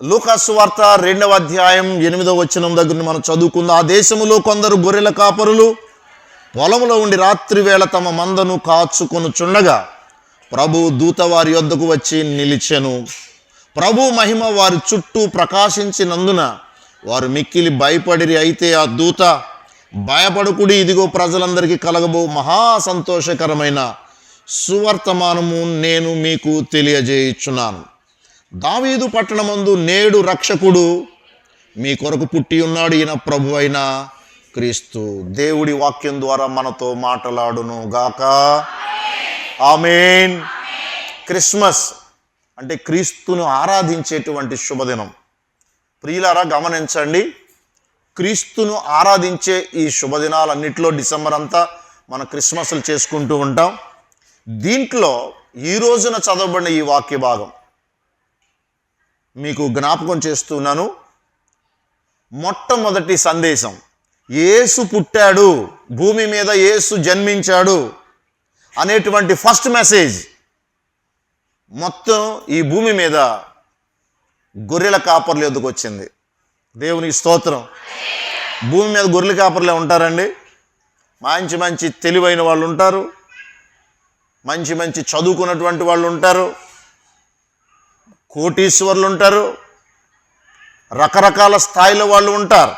లూకాసు వార్త రెండవ అధ్యాయం ఎనిమిదవ వచనం దగ్గర మనం చదువుకుందాం. ఆ దేశములో కొందరు గొర్రెల కాపరులు పొలంలో ఉండి రాత్రి వేళ తమ మందను కాచుకొనుచుండగా ప్రభు దూత వారి యొద్దకు వచ్చి నిలిచెను. ప్రభు మహిమ వారి చుట్టూ ప్రకాశించినందున వారు మిక్కిలి భయపడిరి. అయితే ఆ దూత భయపడకుడి ఇదిగో ప్రజలందరికీ కలగబో మహా సంతోషకరమైన సువర్తమానము నేను మీకు తెలియజేయుచున్నాను. దావీదు పట్టణమందు నేడు రక్షకుడు మీ కొరకు పుట్టి ఉన్నాడు ఈయన ప్రభు అయిన క్రీస్తు. దేవుడి వాక్యం ద్వారా మనతో మాట్లాడును గాక. ఆమెన్. క్రిస్మస్ అంటే క్రీస్తును ఆరాధించేటువంటి శుభదినం. ప్రియులారా గమనించండి. క్రీస్తును ఆరాధించే ఈ శుభదినాలన్నింటిలో డిసెంబర్ అంతా మన క్రిస్మస్లు చేసుకుంటూ ఉంటాం. దీంట్లో ఈ రోజున చదవబడిన ఈ వాక్య భాగం మీకు జ్ఞాపకం చేస్తున్నాను. మొట్టమొదటి సందేశం. యేసు పుట్టాడు. భూమి మీద యేసు జన్మించాడు అనేటువంటి ఫస్ట్ మెసేజ్. మొత్తం ఈ భూమి మీద గొర్రెల కాపర్లు ఎందుకు వచ్చింది? దేవునికి స్తోత్రం. భూమి మీద గొర్రెల కాపర్లే ఉంటారండి. మంచి మంచి తెలివైన వాళ్ళు ఉంటారు. మంచి మంచి చదువుకున్నటువంటి వాళ్ళు ఉంటారు. కోటీశ్వర్లు ఉంటారు రకరకాల స్థాయిలో వాళ్ళు ఉంటారు.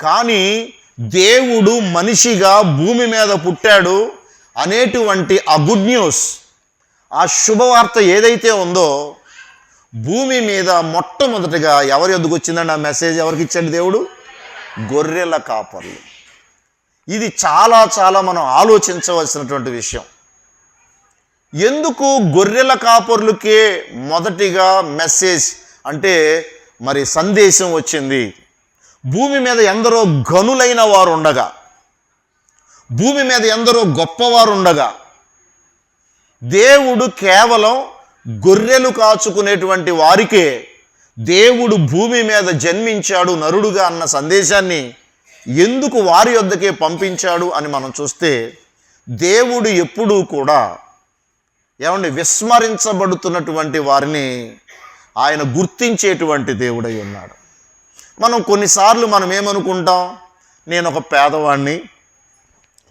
కానీ దేవుడు మనిషిగా భూమి మీద పుట్టాడు అనేటువంటి ఆ గుడ్ న్యూస్ ఆ శుభవార్త ఏదైతే ఉందో భూమి మీద మొట్టమొదటిగా ఎవరి ఎందుకు వచ్చిందండి ఆ మెసేజ్ ఎవరికి ఇచ్చాడు దేవుడు? గొర్రెల కాపర్లు. ఇది చాలా చాలా మనం ఆలోచించవలసినటువంటి విషయం. ఎందుకు గొర్రెల కాపర్లకే మొదటిగా మెసేజ్ అంటే మరి సందేశం వచ్చింది? భూమి మీద ఎందరో గనులైన వారు ఉండగా భూమి మీద ఎందరో గొప్పవారు ఉండగా దేవుడు కేవలం గొర్రెలు కాచుకునేటువంటి వారికే దేవుడు భూమి మీద జన్మించాడు నరుడుగా అన్న సందేశాన్ని ఎందుకు వారి వద్దకే పంపించాడు అని మనం చూస్తే దేవుడు ఎప్పుడూ కూడా ఏమండి విస్మరించబడుతున్నటువంటి వారిని ఆయన గుర్తించేటువంటి దేవుడై ఉన్నాడు. మనం కొన్నిసార్లు మనం ఏమనుకుంటాం నేను ఒక పేదవాడిని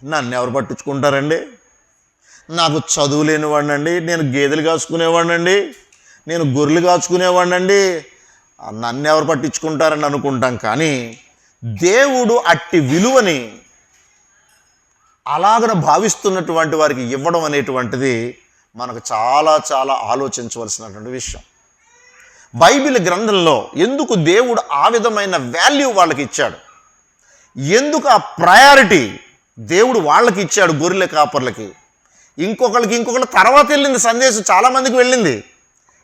నన్ను ఎవరు పట్టించుకుంటారండి? నాకు చదువు లేనివాడినండి నేను గేదెలు కాచుకునేవాడినండి నేను గొర్రెలు కాచుకునేవాడినండి నన్ను ఎవరు పట్టించుకుంటారని అనుకుంటాం కానీ దేవుడు అట్టి విలువని అలాగన భావిస్తున్నటువంటి వారికి ఇవ్వడం అనేటువంటిది మనకు చాలా చాలా ఆలోచించవలసినటువంటి విషయం. బైబిల్ గ్రంథంలో ఎందుకు దేవుడు ఆ విధమైన వాల్యూ వాళ్ళకి ఇచ్చాడు ఎందుకు ఆ ప్రయారిటీ దేవుడు వాళ్ళకి ఇచ్చాడు గొర్రెల కాపర్లకి? ఇంకొకరికి ఇంకొకరి తర్వాత వెళ్ళింది సందేశం చాలామందికి వెళ్ళింది.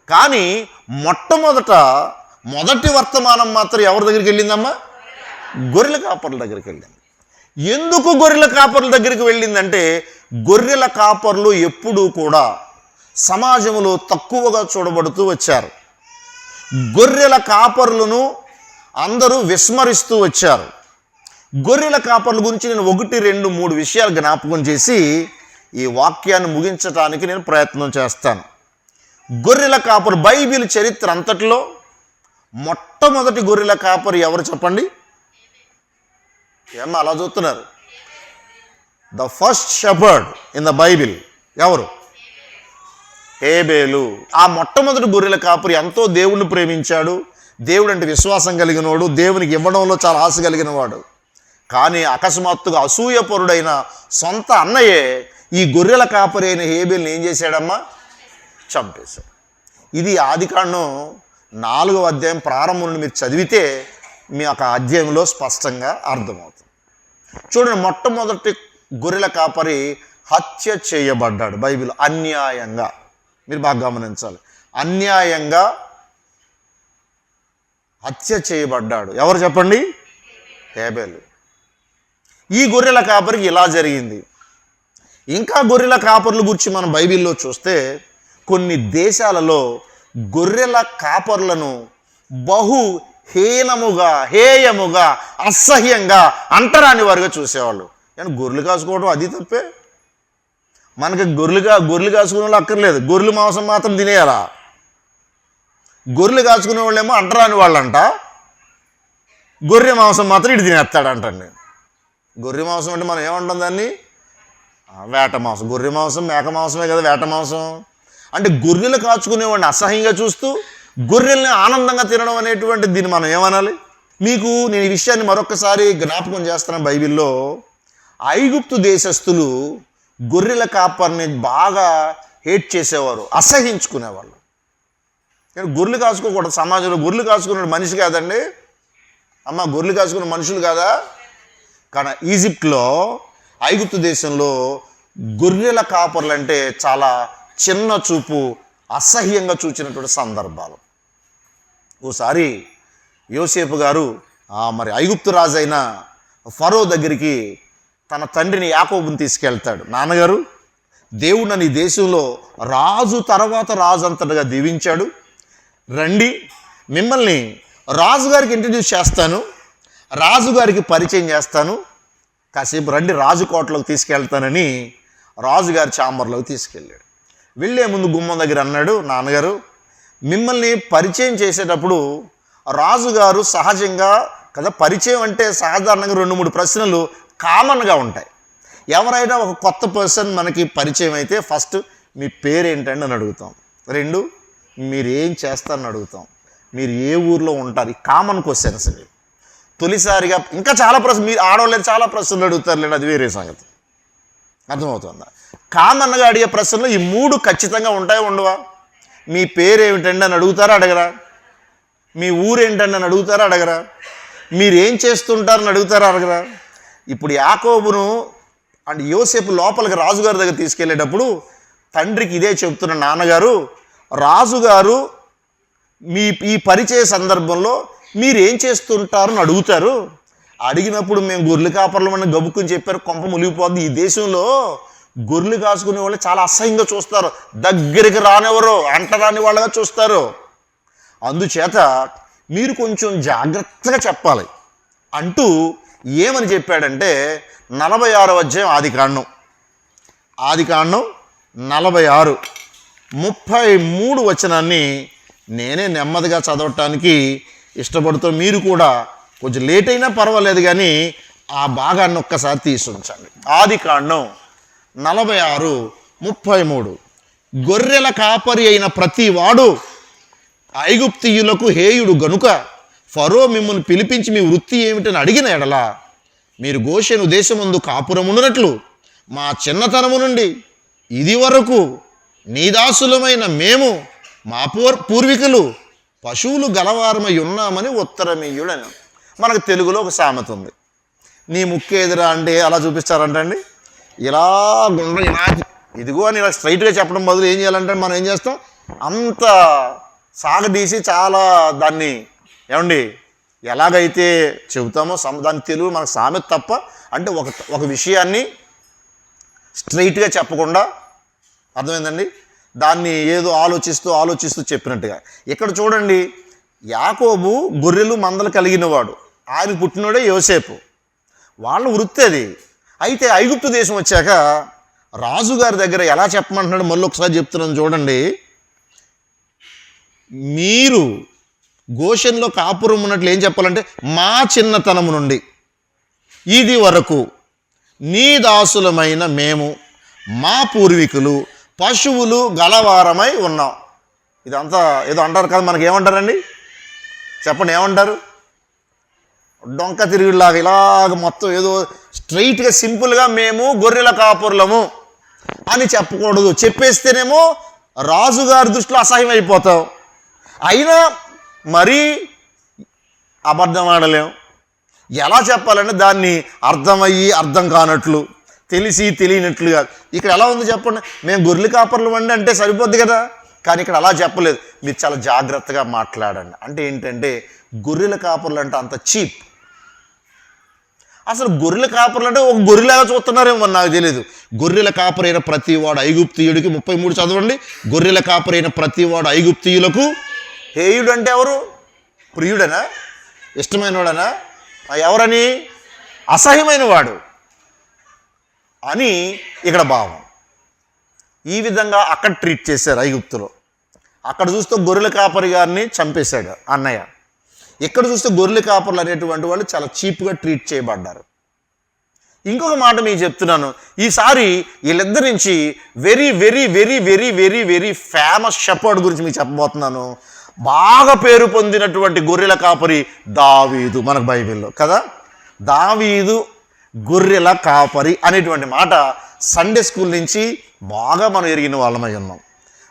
కానీ మొట్టమొదట మొదటి వర్తమానం మాత్రం ఎవరి దగ్గరికి వెళ్ళిందమ్మా? గొర్రెల కాపర్ల దగ్గరికి వెళ్ళింది. ఎందుకు గొర్రెల కాపర్ల దగ్గరికి వెళ్ళిందంటే గొర్రెల కాపర్లు ఎప్పుడూ కూడా సమాజంలో తక్కువగా చూడబడుతూ వచ్చారు. గొర్రెల కాపర్లను అందరూ విస్మరిస్తూ వచ్చారు. గొర్రెల కాపర్ల గురించి నేను ఒకటి రెండు మూడు విషయాలు జ్ఞాపకం చేసి ఈ వాక్యాన్ని ముగించడానికి నేను ప్రయత్నం చేస్తాను. గొర్రెల కాపరు బైబిల్ చరిత్ర అంతటిలో మొట్టమొదటి గొర్రెల కాపరు ఎవరు చెప్పండి? ఏమో అలా చూస్తున్నారు? The first shepherd in the Bible ఎవరు? హేబేలు. ఆ మొట్టమొదటి గొర్రెల కాపురి ఎంతో దేవుణ్ణి ప్రేమించాడు. దేవుడు అంటే విశ్వాసం కలిగినవాడు. దేవునికి ఇవ్వడంలో చాలా ఆశ కలిగిన వాడు కానీ అకస్మాత్తుగా అసూయపరుడైన సొంత అన్నయ్యే ఈ గొర్రెల కాపరి అయిన హేబేల్ని ఏం చేశాడమ్మా? చంపేశాడు. ఇది ఆదికాండం నాలుగవ అధ్యాయం ప్రారంభం నుండి మీరు చదివితే మీ యొక్క అధ్యాయంలో స్పష్టంగా అర్థమవుతుంది. చూడండి మొట్టమొదటి గొర్రెల కాపరి హత్య చేయబడ్డాడు బైబిల్ అన్యాయంగా. మీరు బాగా గమనించాలి. అన్యాయంగా హత్య చేయబడ్డాడు. ఎవరు చెప్పండి? హేబేలు. ఈ గొర్రెల కాపరికి ఇలా జరిగింది. ఇంకా గొర్రెల కాపర్ల గురించి మనం బైబిల్లో చూస్తే కొన్ని దేశాలలో గొర్రెల కాపర్లను బహు హీనముగా హేయముగా అసహ్యంగా అంటరాని వారుగా చూసేవాళ్ళు. కానీ గొర్రెలు కాసుకోవడం అది తప్పే. మనకి గొర్రెలుగా గొర్రెలు కాసుకునే వాళ్ళు అక్కర్లేదు. గొర్రెలు మాంసం మాత్రం తినేయాలా? గొర్రెలు కాచుకునే వాళ్ళేమో అంటరాని వాళ్ళంట. గొర్రె మాంసం మాత్రం ఇటు తినేస్తాడంటండి గొర్రె మాంసం అంటే మనం ఏమంటాం దాన్ని? వేట మాంసం. గొర్రె మాంసం మేక మాంసమే కదా వేట మాంసం. అంటే గొర్రెలు కాచుకునేవాడిని అసహ్యంగా చూస్తూ గొర్రెల్ని ఆనందంగా తినడం అనేటువంటి దీన్ని మనం ఏమనాలి? మీకు నేను ఈ విషయాన్ని మరొకసారి జ్ఞాపకం చేస్తున్నాను బైబిల్లో. ఐగుప్తు దేశస్థులు గొర్రెల కాపర్ని బాగా హేట్ చేసేవారు అసహించుకునేవాళ్ళు. నేను గొర్రెలు కాసుకోకూడదు సమాజంలో గొర్రెలు కాచుకునే మనిషి కాదండి. అమ్మ గొర్రెలు కాచుకునే మనుషులు కాదా? కానీ ఈజిప్ట్లో ఐగుప్తు దేశంలో గొర్రెల కాపర్లు అంటే చాలా చిన్న చూపు అసహ్యంగా చూచినటువంటి సందర్భాలు. ఓసారి యోసేపు గారు మరి ఐగుప్తు రాజు అయిన ఫరో దగ్గరికి తన తండ్రిని యాకోబుని తీసుకెళ్తాడు. నాన్నగారు దేవుడు నన్ను ఈ దేశంలో రాజు తర్వాత రాజు అంతటగా దీవించాడు. రండి మిమ్మల్ని రాజుగారికి ఇంట్రడ్యూస్ చేస్తాను రాజుగారికి పరిచయం చేస్తాను. కాసేపు రండి రాజు కోటలోకి తీసుకెళ్తానని రాజుగారి చాంబర్లోకి తీసుకెళ్ళాడు. వెళ్ళే ముందు గుమ్మం దగ్గర అన్నాడు నాన్నగారు మిమ్మల్ని పరిచయం చేసేటప్పుడు రాజుగారు సహజంగా కదా పరిచయం అంటే సాధారణంగా రెండు మూడు ప్రశ్నలు కామన్గా ఉంటాయి. ఎవరైనా ఒక కొత్త పర్సన్ మనకి పరిచయం అయితే ఫస్ట్ మీ పేరేంటండి అని అడుగుతాం. రెండు మీరు ఏం చేస్తారని అడుగుతాం. మీరు ఏ ఊర్లో ఉంటారు? ఈ కామన్ క్వశ్చన్స్ ఇవి. తొలిసారిగా ఇంకా చాలా ప్రశ్న మీరు ఆడవాళ్ళు చాలా ప్రశ్నలు అడుగుతారు లేండి అది వేరే సంగతి. అర్థమవుతుందా? కామన్గా అడిగే ప్రశ్నలు ఈ మూడు ఖచ్చితంగా ఉంటాయి ఉండవా? మీ పేరు ఏమిటండి అని అడుగుతారా అడగరా? మీ ఊరేంటండి అని అడుగుతారా అడగరా? మీరేం చేస్తుంటారని అడుగుతారా అడగరా? ఇప్పుడు యాకోబును అండ్ యోసేపు లోపలికి రాజుగారి దగ్గర తీసుకెళ్ళేటప్పుడు తండ్రికి ఇదే చెప్తున్న నాన్నగారు రాజుగారు మీ ఈ పరిచయ సందర్భంలో మీరు ఏం చేస్తుంటారని అడుగుతారు. అడిగినప్పుడు మేము గొర్రెలు కాపర్లు అని గబుక్కుని చెప్పారు. కొంప మునిగిపోద్ది. ఈ దేశంలో గొర్రెలు కాసుకునే వాళ్ళు చాలా అసహ్యంగా చూస్తారు. దగ్గరికి రానివ్వరు అంటరాని వాళ్ళగా చూస్తారు. అందుచేత మీరు కొంచెం జాగ్రత్తగా చెప్పాలి. అంటూ ఏమని చెప్పాడంటే నలభై ఆరో అధ్యాయం ఆది కాండం. ఆది కాండం నలభై ఆరు. ముప్పై మూడు వచనాన్ని నేనే నెమ్మదిగా చదవటానికి ఇష్టపడుతూ మీరు కూడా కొంచెం లేట్ అయినా పర్వాలేదు కానీ ఆ భాగాన్ని ఒక్కసారి తీసి ఉంచండి. ఆది కాండం నలభై ఆరు ముప్పై మూడు. గొర్రెల కాపరి అయిన ప్రతి వాడు ఐగుప్తియులకు హేయుడు గనుక ఫరో మిమ్మల్ని పిలిపించి మీ వృత్తి ఏమిటని అడిగిన ఎడల మీరు గోషెను దేశమందు కాపురమున్నట్లు మా చిన్నతనము నుండి ఇది వరకు నీదాసులమైన మేము మా పూర్ పూర్వీకులు పశువులు గలవారమై ఉన్నామని ఉత్తరమీయుడని. మనకు తెలుగులో ఒక సామెత ఉంది. నీ ముక్కు ఎదురా అంటే అలా చూపిస్తారంటండి. ఇలా గుండ్ర ఇలా ఇదిగో అని ఇలా స్ట్రైట్గా చెప్పడం బదులు ఏం చేయాలంటే మనం ఏం చేస్తాం? అంత సాగదీసి చాలా దాన్ని ఏమండి ఎలాగైతే చెబుతామో సమ దాని తెలుగు మనకు సామెత తప్ప అంటే ఒక ఒక విషయాన్ని స్ట్రైట్గా చెప్పకుండా అర్థమైందండి? దాన్ని ఏదో ఆలోచిస్తూ ఆలోచిస్తూ చెప్పినట్టుగా. ఇక్కడ చూడండి యాకోబు గొర్రెలు మందలు కలిగినవాడు ఆయన పుట్టినోడే యోసేపు. వాళ్ళ వృత్తి అది. అయితే ఐగుప్తు దేశం వచ్చాక రాజుగారి దగ్గర ఎలా చెప్పమంటున్నాడు? మళ్ళీ ఒకసారి చెప్తున్నాను చూడండి. మీరు గోషన్లో కాపురం ఉన్నట్లు ఏం చెప్పాలంటే మా చిన్నతనము నుండి ఇది వరకు నీ దాసులమైన మేము మా పూర్వీకులు పశువులు గలవారమై ఉన్నాం. ఇదంతా ఏదో అంటారు కదా మనకి ఏమంటారండి చెప్పండి ఏమంటారు? డొంక తిరుగులాగా ఇలాగ మొత్తం ఏదో స్ట్రైట్గా సింపుల్గా మేము గొర్రెల కాపురులము అని చెప్పకూడదు. చెప్పేస్తేనేమో రాజుగారి దృష్టిలో అసహ్యం అయిపోతాం అయినా మరీ అబద్ధం ఆడలేం. ఎలా చెప్పాలంటే దాన్ని అర్థమయ్యి అర్థం కానట్లు తెలిసి తెలియనట్లుగా. ఇక్కడ ఎలా ఉంది చెప్పండి? మేము గొర్రెలు కాపర్లు వండి అంటే సరిపోద్ది కదా? కానీ ఇక్కడ అలా చెప్పలేదు. మీరు చాలా జాగ్రత్తగా మాట్లాడండి. అంటే ఏంటంటే గొర్రెల కాపర్లు అంటే అంత చీప్. అసలు గొర్రెల కాపర్లు అంటే ఒక గొర్రెలాగా చూస్తున్నారేమో నాకు తెలియదు గొర్రెల కాపరైన ప్రతి వాడు ఐగుప్తియుడికి ముప్పై మూడు చదవండి. గొర్రెల కాపరైన ప్రతి వాడు ఐగుప్తియులకు హేయుడు అంటే ఎవరు? ప్రియుడనా? ఇష్టమైనవాడనా? ఆ ఎవరని? అసహ్యమైన వాడు అని ఇక్కడ భావం. ఈ విధంగా అక్కడ ట్రీట్ చేశారు ఐగుప్తులో. అక్కడ చూస్తే గొర్రెల కాపరి గారిని చంపేశాడు అన్నయ్య. ఇక్కడ చూస్తే గొర్రెల కాపర్లు అనేటువంటి వాళ్ళు చాలా చీప్గా ట్రీట్ చేయబడ్డారు. ఇంకొక మాట మీకు చెప్తున్నాను. ఈసారి వీళ్ళిద్దరి నుంచి very very very very very very famous shepherd గురించి మీకు చెప్పబోతున్నాను. బాగా పేరు పొందినటువంటి గొర్రెల కాపరి దావీదు మనకు బైబిల్లో కదా? దావీదు గొర్రెల కాపరి అనేటువంటి మాట సండే స్కూల్ నుంచి బాగా మనం ఎరిగిన వాళ్ళమై ఉన్నాం.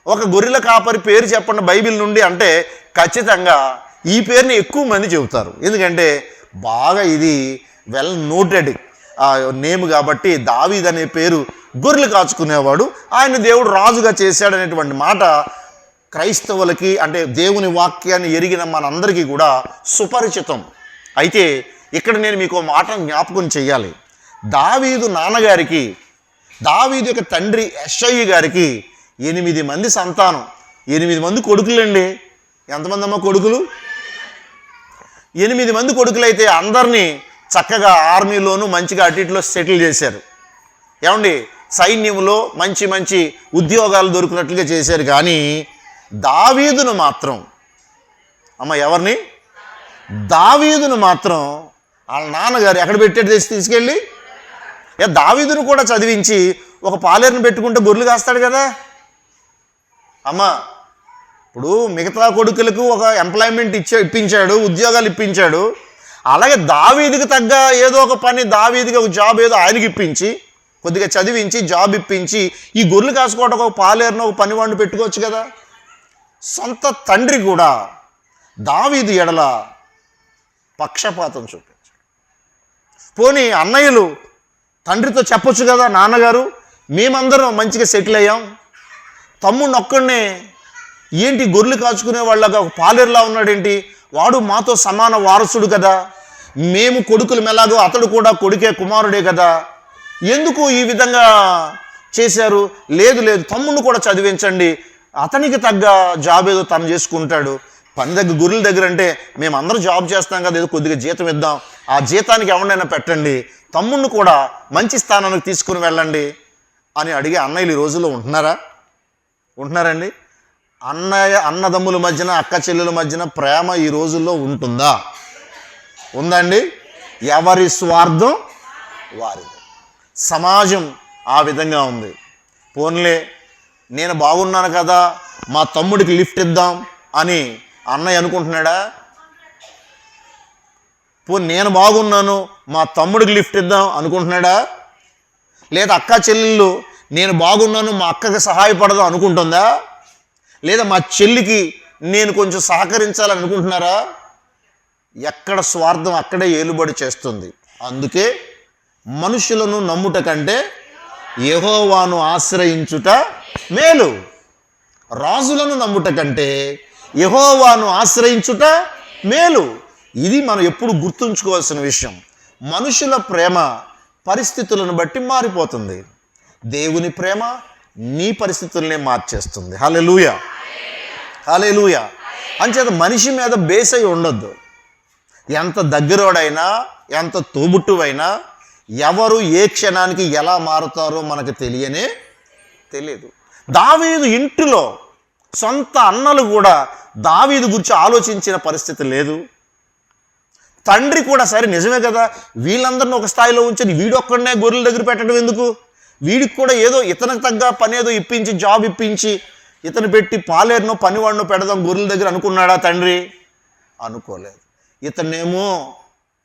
ఒక గొర్రెల కాపరి పేరు చెప్పండి బైబిల్ నుండి అంటే ఖచ్చితంగా ఈ పేరుని ఎక్కువ మంది చెబుతారు. ఎందుకంటే బాగా ఇది వెల్ నోటెడ్ నేమ్ కాబట్టి దావీద్ అనే పేరు గొర్రెలు కాచుకునేవాడు. ఆయన దేవుడు రాజుగా చేశాడనేటువంటి మాట క్రైస్తవులకి అంటే దేవుని వాక్యాన్ని ఎరిగిన మనందరికీ కూడా సుపరిచితం. అయితే ఇక్కడ నేను మీకు మాట జ్ఞాపకం చేయాలి దావీదు నాన్నగారికి దావీదు యొక్క తండ్రి ఎస్ఐ గారికి ఎనిమిది మంది సంతానం. ఎనిమిది మంది కొడుకులండి. ఎంతమంది అమ్మ కొడుకులు? ఎనిమిది మంది కొడుకులైతే అందరినీ చక్కగా ఆర్మీలోనూ మంచిగా అటు ఇటులో సెటిల్ చేశారు. ఏమండి? సైన్యంలో మంచి మంచి ఉద్యోగాలు దొరికినట్లుగా చేశారు. కానీ దావీదును మాత్రం అమ్మ ఎవరిని? దావీదును మాత్రం వాళ్ళ నాన్నగారు ఎక్కడ పెట్టాడు తెచ్చి తీసుకెళ్ళి? ఏ దావీదును కూడా చదివించి ఒక పాలేరుని పెట్టుకుంటే గొర్రెలు కాస్తాడు కదా? అమ్మ ఇప్పుడు మిగతా కొడుకులకు ఒక ఎంప్లాయ్మెంట్ ఇచ్చే ఇప్పించాడు ఉద్యోగాలు ఇప్పించాడు. అలాగే దావీదికి తగ్గ ఏదో ఒక పని దావీదికి ఒక జాబ్ ఏదో ఆయనకి ఇప్పించి కొద్దిగా చదివించి జాబ్ ఇప్పించి ఈ గొర్రెలు కాసుకోవడం ఒక పాలేరును ఒక పని వాడిని పెట్టుకోవచ్చు కదా? సొంత తండ్రి కూడా దావీదు ఎడల పక్షపాతం చూపించాడు. పోనీ అన్నయ్యలు తండ్రితో చెప్పొచ్చు కదా నాన్నగారు? మేమందరం మంచిగా సెటిల్ అయ్యాం. తమ్ముడు ఒక్కడనే ఏంటి గొర్రెలు కాచుకునే వాళ్ళగా ఒక పాలేరులా ఉన్నాడేంటి? వాడు మాతో సమాన వారసుడు కదా. మేము కొడుకులు మెలాగో అతడు కూడా కొడుకే కుమారుడే కదా. ఎందుకు ఈ విధంగా చేశారు? లేదు లేదు తమ్ముడు కూడా చదివించండి. అతనికి తగ్గ జాబ్ ఏదో తను చేసుకుంటాడు. పని దగ్గర గురుల దగ్గర అంటే మేము అందరూ జాబ్ చేస్తాం కదా ఏదో కొద్దిగా జీతం ఇద్దాం. ఆ జీతానికి ఎవరినైనా పెట్టండి. తమ్ముడిని కూడా మంచి స్థానానికి తీసుకుని వెళ్ళండి అని అడిగే అన్నయ్యలు ఈ రోజుల్లో ఉంటున్నారా? ఉంటున్నారండి? అన్నయ్య అన్నదమ్ముల మధ్యన అక్క చెల్లెల మధ్యన ప్రేమ ఈ రోజుల్లో ఉంటుందా? ఉందండి? ఎవరి స్వార్థం? వారిది. సమాజం ఆ విధంగా ఉంది. పోన్లే నేను బాగున్నాను కదా మా తమ్ముడికి లిఫ్ట్ ఇద్దాం అని అన్నయ్య అనుకుంటున్నాడా? పో నేను బాగున్నాను మా తమ్ముడికి లిఫ్ట్ ఇద్దాం అనుకుంటున్నాడా? లేదా అక్క చెల్లెళ్ళు నేను బాగున్నాను మా అక్కకి సహాయపడదాం అనుకుంటుందా? లేదా మా చెల్లికి నేను కొంచెం సహకరించాలని అనుకుంటున్నారా? ఎక్కడ స్వార్థం అక్కడే ఏలుబడి చేస్తుంది. అందుకే మనుషులను నమ్ముట కంటే యహోవాను ఆశ్రయించుట మేలు. రాజులను నమ్ముట కంటే యహోవాను ఆశ్రయించుట మేలు. ఇది మనం ఎప్పుడు గుర్తుంచుకోవాల్సిన విషయం. మనుషుల ప్రేమ పరిస్థితులను బట్టి మారిపోతుంది. దేవుని ప్రేమ నీ పరిస్థితులనే మార్చేస్తుంది. హలెలూయ హలెలూయ అంచేత మనిషి మీద బేస్ అయి ఉండొద్దు. ఎంత దగ్గరోడైనా ఎంత తోబుట్టువైనా ఎవరు ఏ క్షణానికి ఎలా మారుతారో మనకు తెలియనే తెలియదు. దావీదు ఇంటిలో సొంత అన్నలు కూడా దావీదు గురించి ఆలోచించిన పరిస్థితి లేదు. తండ్రి కూడా సరే నిజమే కదా వీళ్ళందరిని ఒక స్థాయిలో ఉంచి వీడొక్కడనే గొర్రెల దగ్గర పెట్టడం ఎందుకు? వీడికి కూడా ఏదో ఇతనికి తగ్గ పని ఏదో ఇప్పించి జాబ్ ఇప్పించి ఇతను పెట్టి పాలేరునో పనివాడినో పెడదాం గొర్రెల దగ్గర అనుకున్నాడా తండ్రి? అనుకోలేదు. ఇతనేమో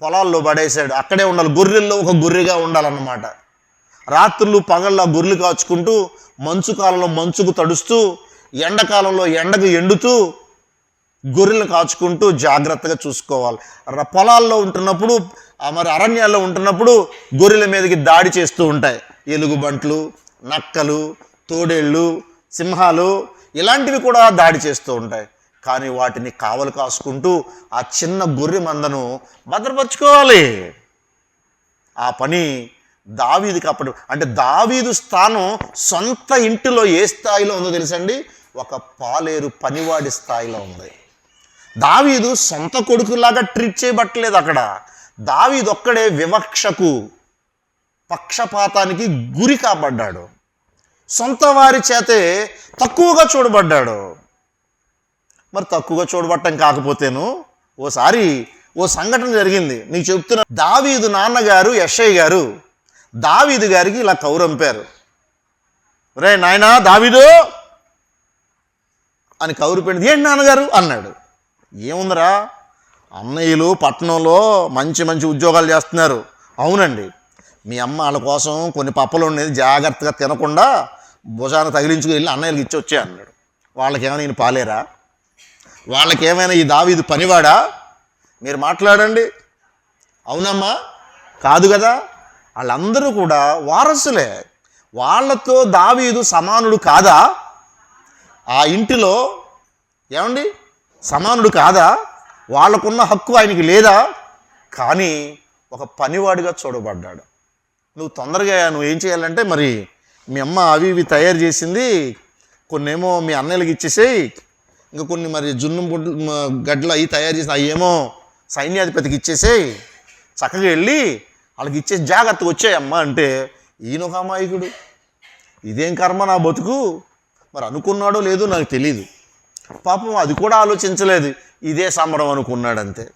పొలాల్లో పడేశాడు. అక్కడే ఉండాలి. గొర్రెల్లో ఒక గొర్రెగా ఉండాలన్నమాట. రాత్రులు పగళ్ళ గొర్రెలు కాచుకుంటూ మంచు కాలంలో మంచుకు తడుస్తూ ఎండకాలంలో ఎండకు ఎండుతూ గొర్రెలు కాచుకుంటూ జాగ్రత్తగా చూసుకోవాలి. పొలాల్లో ఉంటున్నప్పుడు ఆ మరి అరణ్యాల్లో ఉంటున్నప్పుడు గొర్రెల మీదకి దాడి చేస్తూ ఉంటాయి. ఎలుగుబంట్లు నక్కలు తోడేళ్ళు సింహాలు ఇలాంటివి కూడా దాడి చేస్తూ ఉంటాయి. కానీ వాటిని కావలు కాసుకుంటూ ఆ చిన్న గొర్రె మందను భద్రపరచుకోవాలి. ఆ పని దావీదికి అప్పటి అంటే దావీదు స్థానం సొంత ఇంటిలో ఏ స్థాయిలో ఉందో తెలుసండి? ఒక పాలేరు పనివాడి స్థాయిలో ఉంది. దావీదు సొంత కొడుకులాగా ట్రీట్ చేయబట్టలేదు అక్కడ. దావీదు ఒక్కడే వివక్షకు పక్షపాతానికి గురి కాబడ్డాడు. సొంత వారి చేతే తక్కువగా చూడబడ్డాడు. మరి తక్కువగా చూడబట్టం కాకపోతేను ఓసారి ఓ సంఘటన జరిగింది. నీకు చెప్తున్నా దావీదు నాన్నగారు యషయ్య గారు దావీదు గారికి ఇలా కౌరంపారు రే నాయనా దావీదు! అని కౌరు ఏంటి నాన్నగారు? అన్నాడు. ఏముందిరా? అన్నయ్యలు పట్టణంలో మంచి మంచి ఉద్యోగాలు చేస్తున్నారు. అవునండి. మీ అమ్మ వాళ్ళ కోసం కొన్ని పప్పలు ఉండేది జాగ్రత్తగా తినకుండా భుజాన తగిలించుకు వెళ్ళి అన్నయ్యలకు ఇచ్చి వచ్చే అన్నాడు. వాళ్ళకేమైనా ఈయన పాలేరా? వాళ్ళకేమైనా ఈ దావీదు పనివాడా? మీరు మాట్లాడండి. అవునమ్మా. కాదు కదా. వాళ్ళందరూ కూడా వారసులే. వాళ్ళతో దావీదు సమానుడు కాదా? ఆ ఇంటిలో ఏమండి? సమానుడు కాదా? వాళ్ళకున్న హక్కు ఆయనకి లేదా? కానీ ఒక పనివాడిగా చూడబడ్డాడు. నువ్వు తొందరగా నువ్వు ఏం చేయాలంటే మరి మీ అమ్మ అవి ఇవి తయారు చేసింది కొన్నేమో మీ అన్నయ్యలకి ఇచ్చేసేయి. ఇంకా కొన్ని మరి జున్ను బుడ్లు గడ్డలు అవి తయారు చేసిన అవి ఏమో సైన్యాధిపతికి ఇచ్చేసేయి. చక్కగా వెళ్ళి వాళ్ళకి ఇచ్చే జాగ్రత్త వచ్చాయమ్మా అంటే ఈయన ఒక అమాయకుడు. ఇదేం కర్మ నా బతుకు? మరి అనుకున్నాడో లేదో నాకు తెలియదు పాపం అది కూడా ఆలోచించలేదు. ఇదే సంబరం అనుకున్నాడు అంతే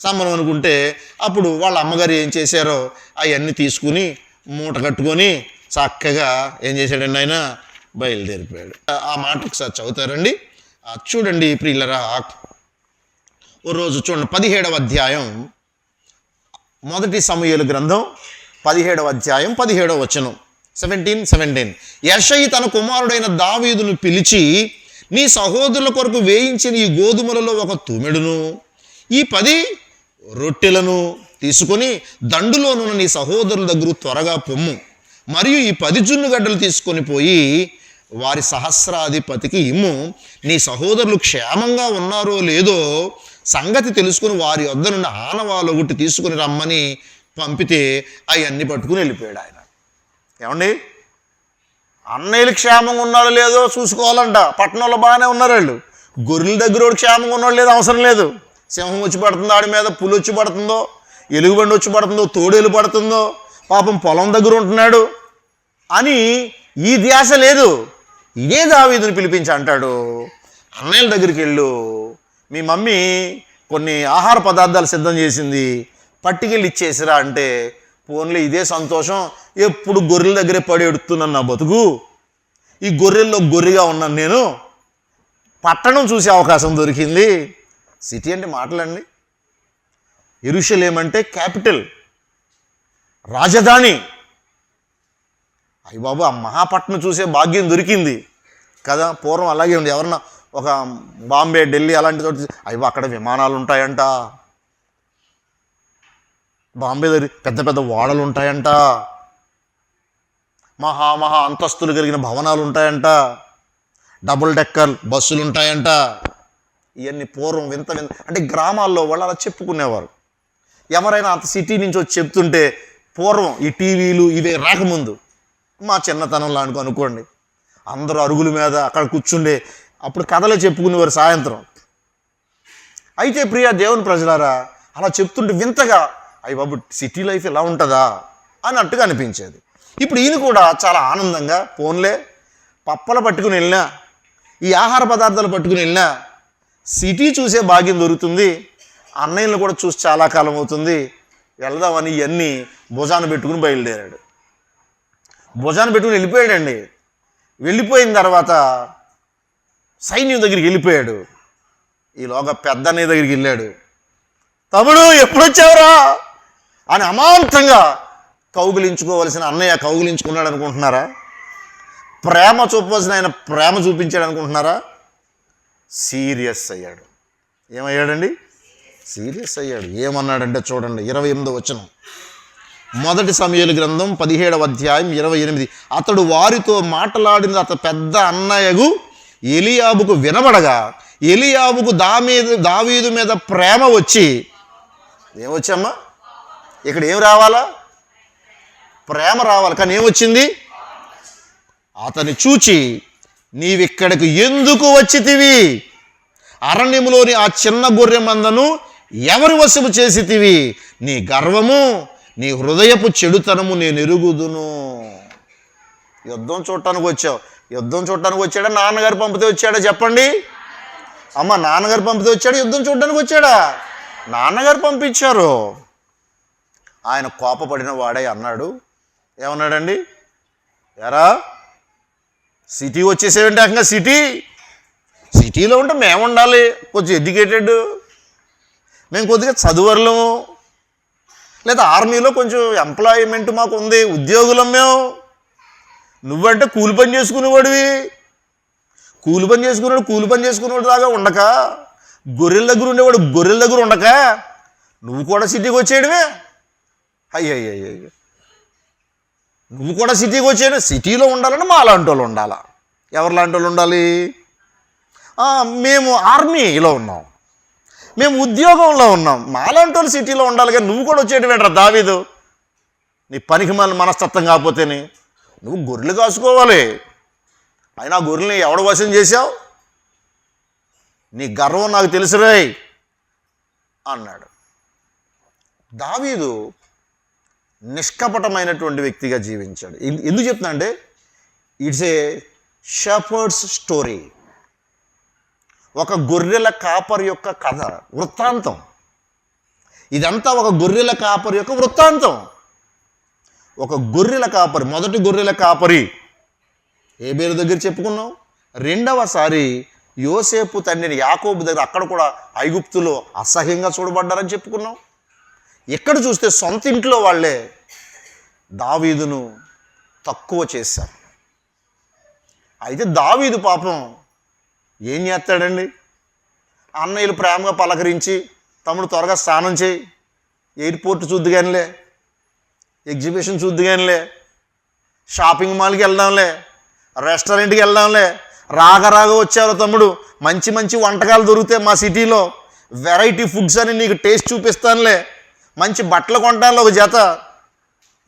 సంబరం అనుకుంటే అప్పుడు వాళ్ళ అమ్మగారు ఏం చేశారో అవన్నీ తీసుకుని మూట కట్టుకొని చక్కగా ఏం చేశాడండి ఆయన? బయలుదేరిపోయాడు. ఆ- మాట ఒకసారి చదువుతారండి. చూడండి ప్రియులరా ఓ రోజు చూడండి పదిహేడవ అధ్యాయం మొదటి సమయలు గ్రంథం పదిహేడవ అధ్యాయం పదిహేడవ వచనం. సెవెంటీన్ సెవెంటీన్ యషయి తన కుమారుడైన దావీదును పిలిచి నీ సహోదరుల కొరకు వేయించిన ఈ గోధుమలలో ఒక తుమెడును ఈ పది రొట్టెలను తీసుకొని దండులోనున్న నీ సహోదరుల దగ్గర త్వరగా పొమ్ము. మరియు ఈ పది జున్ను గడ్డలు తీసుకొని పోయి వారి సహస్రాధిపతికి ఇమ్ము. నీ సహోదరులు క్షేమంగా ఉన్నారో లేదో సంగతి తెలుసుకుని వారి వద్ద నుండి ఆనవాళ్ళు ఒకటి తీసుకుని రమ్మని పంపితే అవన్నీ పట్టుకుని వెళ్ళిపోయాడు ఆయన. ఏమండి? అన్నయ్యలు క్షేమంగా ఉన్నారో లేదో చూసుకోవాలంట. పట్టణంలో బాగానే ఉన్నారు వాళ్ళు. గొర్రెల దగ్గర వాడు క్షేమంగా ఉన్నాడు లేదో అవసరం లేదు. సింహం వచ్చి పడుతుందో ఆడి మీద పులి వచ్చి పడుతుందో ఎలుగుబండి వచ్చి పడుతుందో తోడేలు పడుతుందో పాపం పొలం దగ్గర ఉంటున్నాడు అని ఈ ధ్యాస లేదు. ఇదే దావీదుని పిలిపించి అంటాడు అన్నయ్యల దగ్గరికి వెళ్ళు. మీ మమ్మీ కొన్ని ఆహార పదార్థాలు సిద్ధం చేసింది. పట్టికెళ్ళి ఇచ్చేసిరా అంటే పోన్లే ఇదే సంతోషం. ఎప్పుడు గొర్రెల దగ్గరే పడి ఎడుతున్నాను నా బతుకు. ఈ గొర్రెల్లో గొర్రెగా ఉన్నాను నేను. పట్టణం చూసే అవకాశం దొరికింది. సిటీ అంటే మాటలండి. ఎరుషలేమంటే క్యాపిటల్. రాజధాని. అయ్య బాబు ఆ మహాపట్నం చూసే భాగ్యం దొరికింది. కదా పూర్వం అలాగే ఉంది. ఎవరన్నా ఒక బాంబే ఢిల్లీ అలాంటి చోటు అయ్యో అక్కడ విమానాలు ఉంటాయంట. బాంబే దగ్గర పెద్ద పెద్ద ఓడలు ఉంటాయంట. మహా మహా అంతస్తులు కలిగిన భవనాలు ఉంటాయంట. డబుల్ డెక్కర్ బస్సులు ఉంటాయంట. ఇవన్నీ పూర్వం వింత వింత అంటే గ్రామాల్లో వాళ్ళు అలా చెప్పుకునేవారు. ఎవరైనా అంత సిటీ నుంచి వచ్చి చెప్తుంటే పూర్వం ఈ టీవీలు ఇవే రాకముందు. మా చిన్నతనంలో అనుకో అనుకోండి అందరూ అరుగుల మీద అక్కడ కూర్చుండే అప్పుడు కథలు చెప్పుకునేవారు సాయంత్రం. అయితే ప్రియ దేవుని ప్రజలారా అలా చెప్తుంటే వింతగా అయ్యి బాబు సిటీ లైఫ్ ఇలా ఉంటుందా? అన్నట్టుగా అనిపించేది. ఇప్పుడు ఈయన కూడా చాలా ఆనందంగా ఫోన్లే పప్పలు పట్టుకుని వెళ్ళినా ఈ ఆహార పదార్థాలు పట్టుకుని వెళ్ళినా సిటీ చూసే భాగ్యం దొరుకుతుంది అన్నయ్యలు కూడా చూసి చాలా కాలం అవుతుంది వెళదామని ఇవన్నీ భుజాన పెట్టుకుని బయలుదేరాడు. భుజాన పెట్టుకుని వెళ్ళిపోయాడండి. వెళ్ళిపోయిన తర్వాత సైన్యం దగ్గరికి వెళ్ళిపోయాడు. ఈలోగా పెద్ద అన్నయ్య దగ్గరికి వెళ్ళాడు. తమ్ముడు ఎప్పుడు వచ్చావురా అని అమాంతంగా కౌగిలించుకోవలసిన అన్నయ్య కౌగిలించుకున్నాడు అనుకుంటున్నారా? ప్రేమ చూపవలసిన ఆయన ప్రేమ చూపించాడు అనుకుంటున్నారా? సీరియస్ అయ్యాడు. ఏమయ్యాడండి? సీరియస్ అయ్యాడు. ఏమన్నాడంటే చూడండి ఇరవై ఎనిమిదో వచనం. మొదటి సమయాల గ్రంథం పదిహేడవ అధ్యాయం ఇరవై ఎనిమిది. అతడు వారితో మాట్లాడిన అత పెద్ద అన్నయ్యగు ఎలియాబుకు వినబడగా ఎలియాబుకు దా మీద దావీదు మీద ప్రేమ వచ్చి ఏమొచ్చమ్మా? ఇక్కడ ఏం రావాలా? ప్రేమ రావాలి. కానీ ఏమొచ్చింది? అతని చూచి నీవిక్కడికి ఎందుకు వచ్చితివి? అరణ్యములోని ఆ చిన్న గొర్రె మందను ఎవరి వశము చేసితివి? నీ గర్వము నీ హృదయపు చెడుతనము నేను ఎరుగుదును. యుద్ధం చూడటానికి వచ్చావు. యుద్ధం చూడటానికి వచ్చాడా? నాన్నగారు పంపితే వచ్చాడా? చెప్పండి. అమ్మ నాన్నగారు పంపితే వచ్చాడు? యుద్ధం చూడడానికి వచ్చాడా? నాన్నగారు పంపించారు. ఆయన కోపపడిన వాడే అన్నాడు. ఏమన్నాడండి? ఎరా సిటీ వచ్చేసేవంటే ఏకంగా సిటీ. సిటీలో ఉంటే మేము ఉండాలి. కొంచెం ఎడ్యుకేటెడ్. మేము కొద్దిగా చదువర్లము. లేదా ఆర్మీలో కొంచెం ఎంప్లాయ్మెంట్ మాకు ఉంది ఉద్యోగులం మేము నువ్వంటే కూలి పని చేసుకునేవాడివి. కూలి పని చేసుకునేవాడు కూలి పని చేసుకునేవాడు లాగా ఉండక. గొర్రెల దగ్గర ఉండేవాడు గొర్రెల దగ్గర ఉండక. నువ్వు కూడా సిటీకి వచ్చేయడమే. అయ్యయ్యయ్య నువ్వు కూడా సిటీకి వచ్చేయడం సిటీలో ఉండాలని మా లాంటి వాళ్ళు ఉండాలా? ఎవరు లాంటి వాళ్ళు ఉండాలి? మేము ఆర్మీలో ఉన్నాం. మేము ఉద్యోగంలో ఉన్నాం. మాలాంటి వాళ్ళు సిటీలో ఉండాలి కానీ నువ్వు కూడా వచ్చేయడం ఏంట్రా దావీదు? నీ పనికి మన మనస్తత్వం కాకపోతేనే. నువ్వు గొర్రెలు కాసుకోవాలి. అయినా గొర్రెల్ని ఎవడు వశం చేశావు? నీ గర్వం నాకు తెలుసురాయ్ అన్నాడు. దావీదు నిష్కపటమైనటువంటి వ్యక్తిగా జీవించాడు. ఎందుకు చెప్తున్నా అంటే ఇట్స్ ఏ షఫర్డ్స్ స్టోరీ ఒక గొర్రెల కాపరి యొక్క కథ వృత్తాంతం. ఇదంతా ఒక గొర్రెల కాపరి యొక్క వృత్తాంతం. ఒక గొర్రెల కాపరి మొదటి గొర్రెల కాపరి. ఏ దగ్గర చెప్పుకున్నాం రెండవసారి యోసేపు తండ్రిని యాకోబు దగ్గర అక్కడ కూడా ఐగుప్తులో అసహ్యంగా చూడబడ్డారని చెప్పుకున్నాం ఎక్కడ చూస్తే సొంత ఇంట్లో వాళ్ళే దావీదును తక్కువ చేశారు. అయితే దావీదు పాపం ఏం చేస్తాడండి? అన్నయ్యలు ప్రేమగా పలకరించి తమ్ముడు త్వరగా స్నానం చేయి. ఎయిర్పోర్ట్ చూద్దు కానీలే ఎగ్జిబిషన్ చూద్దు కానీలే షాపింగ్ మాల్కి వెళ్దాంలే రెస్టారెంట్కి వెళ్దాంలే రాగ రాగ వచ్చారు తమ్ముడు. మంచి మంచి వంటకాలు దొరికితే మా సిటీలో. వెరైటీ ఫుడ్స్ అని నీకు టేస్ట్ చూపిస్తానులే. మంచి బట్టలు కొంటానులే ఒక జత.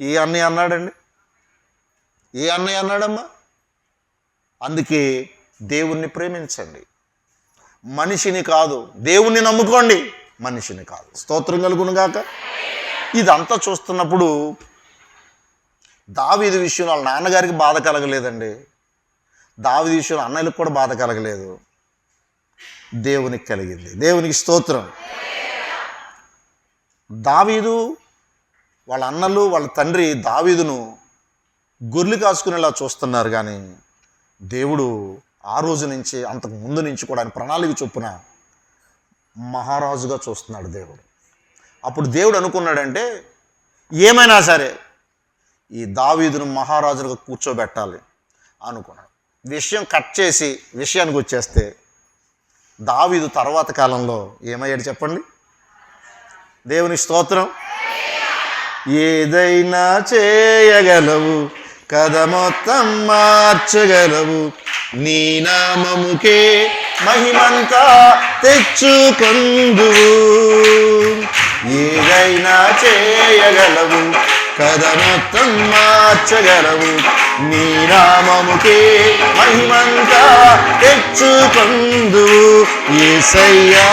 ఏ అన్నయ్య అన్నాడండి? ఏ అన్నయ్య అన్నాడమ్మా? అందుకే దేవుణ్ణి ప్రేమించండి. మనిషిని కాదు దేవుణ్ణి నమ్ముకోండి మనిషిని కాదు. స్తోత్రం కలుగును గాక. ఇదంతా చూస్తున్నప్పుడు దావీదు విషయం వాళ్ళ నాన్నగారికి బాధ కలగలేదండి. దావీది విషయం అన్నయ్యలకు కూడా బాధ కలగలేదు. దేవునికి కలిగింది. దేవునికి స్తోత్రం. దావీదు వాళ్ళ అన్నలు వాళ్ళ తండ్రి దావీదును గొర్రెలు కాసుకునేలా చూస్తున్నారు కానీ దేవుడు ఆ రోజు నుంచి అంతకు ముందు నుంచి కూడా ఆయన ప్రణాళిక చొప్పున మహారాజుగా చూస్తున్నాడు దేవుడు. అప్పుడు దేవుడు అనుకున్నాడంటే ఏమైనా సరే ఈ దావీదును మహారాజుగా కూర్చోబెట్టాలి అనుకున్నాడు. విషయం కట్ చేసి విషయానికి వచ్చేస్తే దావీదు తర్వాత కాలంలో ఏమయ్యాడు చెప్పండి? దేవుని స్తోత్రం. ఏదైనా చేయగలవు కథ మొత్తం మార్చగలవు నీ నామముకే మహిమంతా తెచ్చుకొందువు. ఏదైనా చేయగలవు. కథ మొత్తం మార్చగలవు. నీ నామముకే మహిమంతా తెచ్చుకొందువు ఏసయ్యా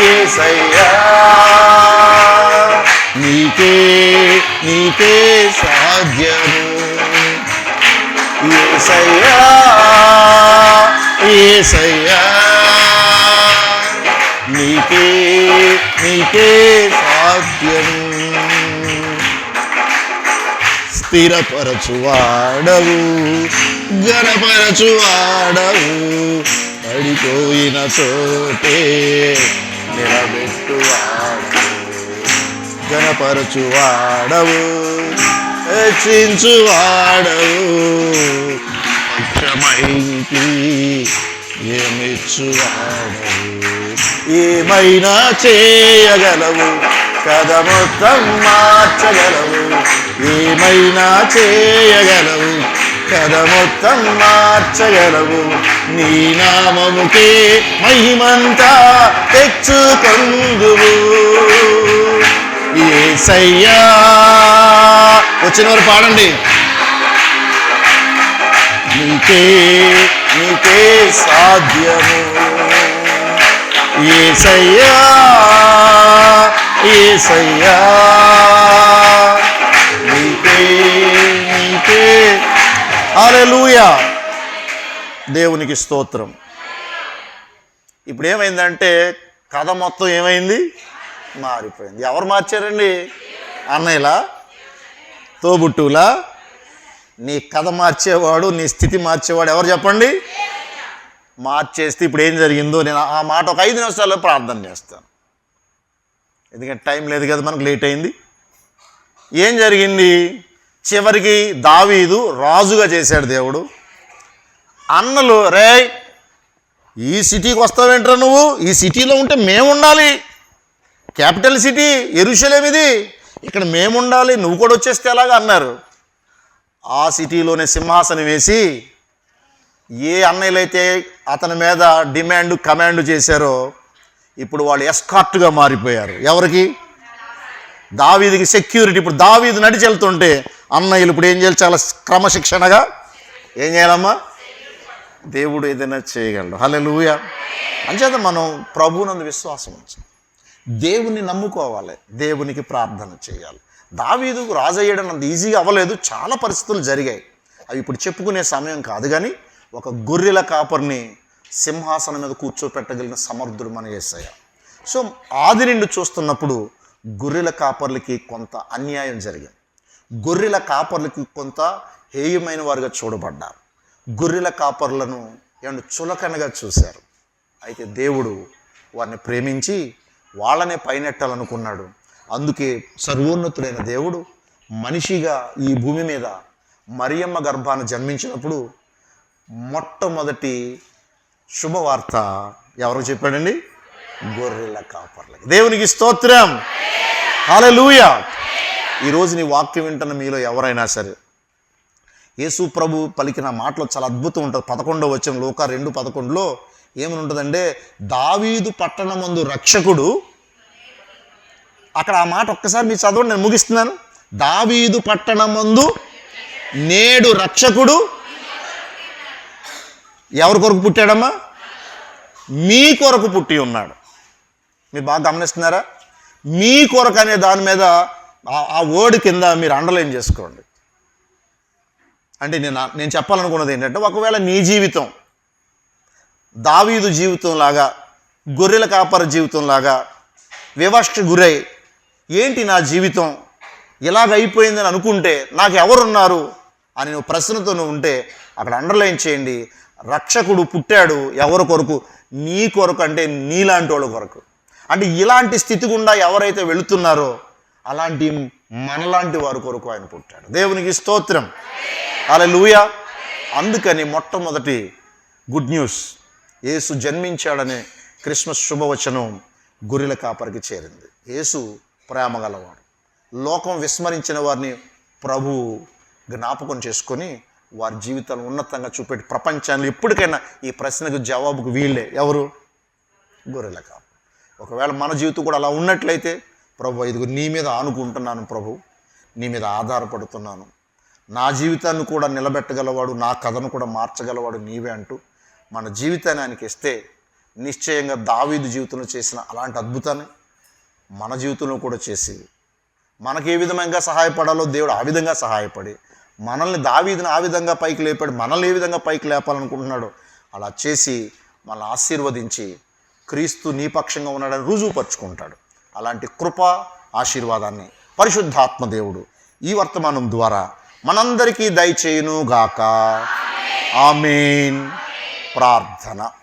ఏసయ్యా నీకే నీకే సాధ్యము. ఏసయ్యా ఏసయ్యా. నీకే నీకే సాధ్యం. స్థిరపరచువాడవు గణపరచువాడవు పడిపోయిన చోటే నిలబెట్టువాడవు గణపరచువాడవు హెచ్చించువాడవు పక్షమైకి ఏమిచ్చువాడవు ఏమైనా చేయగలవు? కథ మొత్తం మార్చగలవు. ఏమైనా చేయగలవు? కథ మొత్తం మార్చగలవు. నీ నామముకే మహిమంతా తెచ్చుకొందువు. ఏసయ్యా! వచ్చిన వారు పాడండి. నీకే నీకే సాధ్యము. ఏసయ్యా ఏసయ్యా నీకే నీకే దేవునికి స్తోత్రం. ఇప్పుడు ఏమైందంటే కథ మొత్తం ఏమైంది? మారిపోయింది. ఎవరు మార్చారండి? అన్నయ్యలా? తోబుట్టులా నీ కథ మార్చేవాడు నీ స్థితి మార్చేవాడు ఎవరు చెప్పండి? మార్చేస్తే ఇప్పుడు ఏం జరిగిందో నేను ఆ మాట ఒక ఐదు నిమిషాల్లో ప్రార్థన చేస్తాను. ఎందుకంటే టైం లేదు కదా మనకు లేట్ అయింది. ఏం జరిగింది? చివరికి దావీదు రాజుగా చేశాడు దేవుడు. అన్నలు రే ఈ సిటీకి వస్తావేంట్రా నువ్వు? ఈ సిటీలో ఉంటే మేము ఉండాలి క్యాపిటల్ సిటీ ఎరుషలేం ఇది. ఇక్కడ మేము ఉండాలి నువ్వు కూడా వచ్చేస్తే ఎలాగా? అన్నారు. ఆ సిటీలోనే సింహాసనం వేసి ఏ అన్నయ్యలైతే అతని మీద డిమాండ్ కమాండ్ చేశారో ఇప్పుడు వాళ్ళు ఎస్కార్ట్గా మారిపోయారు. ఎవరికి? దావీదికి సెక్యూరిటీ. ఇప్పుడు దావీదు నడిచి వెళ్తుంటే అన్నయ్యలు ఇప్పుడు ఏం చేయాలి? చాలా క్రమశిక్షణగా ఏం చేయాలమ్మా? దేవుడు ఏదైనా చేయగలడు. హల్లెలూయ. అంచేత మనం ప్రభువునందు విశ్వాసం ఉంచాలి. దేవుని నమ్ముకోవాలి. దేవునికి ప్రార్థన చేయాలి. దావీదుకు రాజయ్యడం అంత ఈజీగా అవ్వలేదు. చాలా పరిస్థితులు జరిగాయి. అవి ఇప్పుడు చెప్పుకునే సమయం కాదు కానీ ఒక గొర్రెల కాపర్ని సింహాసనం మీద కూర్చోపెట్టగలిగిన సమర్థుడు మన ఏసయ్య. సో ఆది నుండి చూస్తున్నప్పుడు గొర్రెల కాపర్లకి కొంత అన్యాయం జరిగింది. గొర్రెల కాపర్లకి కొంత హేయమైన వారుగా చూడబడ్డారు. గొర్రెల కాపర్లను ఏమన్నా చులకనగా చూశారు. అయితే దేవుడు వారిని ప్రేమించి వాళ్ళనే పైనెట్టాలనుకున్నాడు. అందుకే సర్వోన్నతుడైన దేవుడు మనిషిగా ఈ భూమి మీద మరియమ్మ గర్భాన్ని జన్మించినప్పుడు మొట్టమొదటి శుభవార్త ఎవరు చెప్పాడండి? గొర్రెల కాపర్లకి. దేవునికి స్తోత్రం. హాలూయ ఈరోజు నీ వాక్యం వింటున్న మీలో ఎవరైనా సరే యేసు ప్రభు పలికిన మాటలో చాలా అద్భుతం ఉంటుంది. పదకొండవ వచ్చిన లోక రెండు పదకొండులో ఏమని ఉంటుందంటే దావీదు పట్టణమందు రక్షకుడు అక్కడ ఆ మాట ఒక్కసారి మీరు చదవండి నేను ముగిస్తున్నాను. దావీదు పట్టణమందు నేడు రక్షకుడు ఎవరి కొరకు పుట్టాడమ్మా? మీ కొరకు పుట్టి ఉన్నాడు. మీరు బాగా గమనిస్తున్నారా? మీ కొరకు అనే దాని మీద ఆ- వర్డ్ కింద మీరు అండర్లైన్ చేసుకోండి. అంటే నేను నేను చెప్పాలనుకున్నది ఏంటంటే ఒకవేళ నీ జీవితం దావీదు జీవితం లాగా గొర్రెల కాపర జీవితంలాగా వివక్ష గురై ఏంటి నా జీవితం? ఇలాగ అయిపోయిందని అనుకుంటే నాకు ఎవరున్నారు? అని నువ్వు ప్రశ్నతో నువ్వు ఉంటే అక్కడ అండర్లైన్ చేయండి. రక్షకుడు పుట్టాడు ఎవరి కొరకు? నీ కొరకు అంటే నీలాంటి వాళ్ళ కొరకు. అంటే ఇలాంటి స్థితి గుండా ఎవరైతే వెళుతున్నారో అలాంటి మనలాంటి వారి కొరకు ఆయన పుట్టాడు. దేవునికి స్తోత్రం. అలా అందుకని మొట్టమొదటి గుడ్ న్యూస్. యేసు జన్మించాడనే క్రిస్మస్ శుభవచనం గొర్రెల కాపరికి చేరింది. యేసు ప్రేమ గలవాడు. లోకం విస్మరించిన వారిని ప్రభు జ్ఞాపకం చేసుకొని వారి జీవితాలను ఉన్నతంగా చూపెట్టి ప్రపంచాన్ని ఎప్పటికైనా ఈ ప్రశ్నకు జవాబుకు వీళ్ళే. ఎవరు? గొర్రెల కాపు. ఒకవేళ మన జీవితం కూడా అలా ఉన్నట్లయితే ప్రభు ఇదిగో నీ మీద ఆనుకుంటున్నాను ప్రభు. నీ మీద ఆధారపడుతున్నాను. నా జీవితాన్ని కూడా నిలబెట్టగలవాడు నా కథను కూడా మార్చగలవాడు నీవే అంటూ మన జీవితాన్ని ఆయనకి ఇస్తే నిశ్చయంగా దావీదు జీవితంలో చేసిన అలాంటి అద్భుతాన్ని మన జీవితంలో కూడా చేసి మనకి ఏ విధంగా సహాయపడాలో దేవుడు ఆ విధంగా సహాయపడి మనల్ని దావీదిని ఆ విధంగా పైకి లేపాడు మనల్ని ఏ విధంగా పైకి లేపాలనుకుంటున్నాడు అలా చేసి మనల్ని ఆశీర్వదించి క్రీస్తు నీపక్షంగా ఉన్నాడని రుజువుపరుచుకుంటాడు. అలాంటి కృప ఆశీర్వాదాన్ని పరిశుద్ధాత్మ దేవుడు ఈ వర్తమానం ద్వారా మనందరికీ దయచేయును గాక ఆమెన్. ప్రార్థన.